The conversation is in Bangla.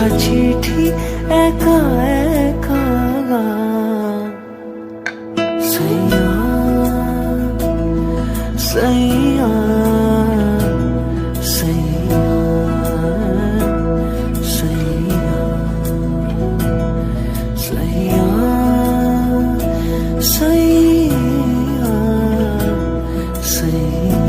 লেখা চিঠি একা একা সৈয়া সৈয়া সৈয়া সৈয়া সৈয়া সৈয়া সৈয়া